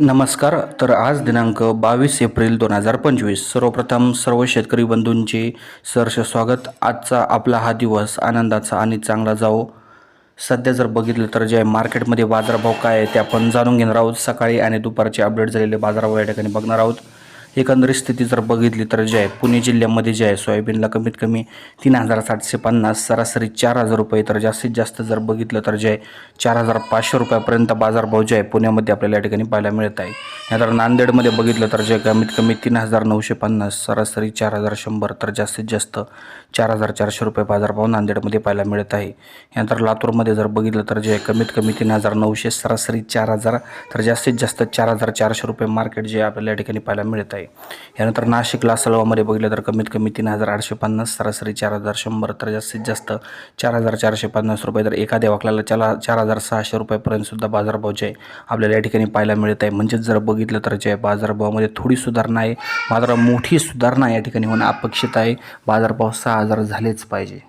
नमस्कार तर आज दिनांक बावीस एप्रिल दोन हजार पंचवीस. सर्वप्रथम सर्व शेतकरी बंधूंचे सहर्ष स्वागत. आजचा आपला हा दिवस आनंदाचा आणि चांगला जावो. सध्या जर बघितलं तर जे मार्केटमध्ये बाजारभाव काय आहे ते आपण जाणून घेणार आहोत. सकाळी आणि दुपारचे अपडेट झालेले बाजारभाव या ठिकाणी बघणार आहोत. एकंदरीत स्थिती जर बघितली तर जे आहे पुणे जिल्ह्यामध्ये जे आहे सोयाबीनला कमीत कमी तीन हजार सातशे पन्नास सरासरी चार हजार रुपये. तर जास्तीत जास्त जर बघितलं तर जे आहे चार हजार पाचशे रुपयापर्यंत बाजारभाव जे आहे पुण्यामध्ये आपल्याला या ठिकाणी पाहायला मिळत आहे. नंतर नांदेडमध्ये बघितलं तर जे कमीत कमी तीन हजार नऊशे पन्नास सरासरी चार हजार शंभर. तर जास्तीत जास्त चार हजार चारशे रुपये बाजारभाव नांदेडमध्ये पाहायला मिळत आहे. यानंतर लातूरमध्ये जर बघितलं तर जे कमीत कमी तीन हजार नऊशे सरासरी चार हजार. तर जास्तीत जास्त चार हजार चारशे रुपये मार्केट जे आहे आपल्याला या ठिकाणी पाहायला मिळत आहे. यानंतर नाशिकला सलवामध्ये बघितलं तर कमीत कमी तीन हजार आठशे पन्नास सरासरी चार हजार शंभर तर जास्तीत जास्त चार हजार चारशे पन्नास रुपये. तर एखाद्या वाकल्याला चला चार हजार सहाशे रुपयापर्यंतसुद्धा बाजारभाव जे आहे आपल्याला या ठिकाणी पाहायला मिळत आहे. म्हणजेच जर बघितलं तर जे बाजारभावामध्ये थोडी सुधारणा आहे मात्र मोठी सुधारणा या ठिकाणी होणं अपेक्षित आहे. बाजारभाव सहा हजार झालेच पाहिजे.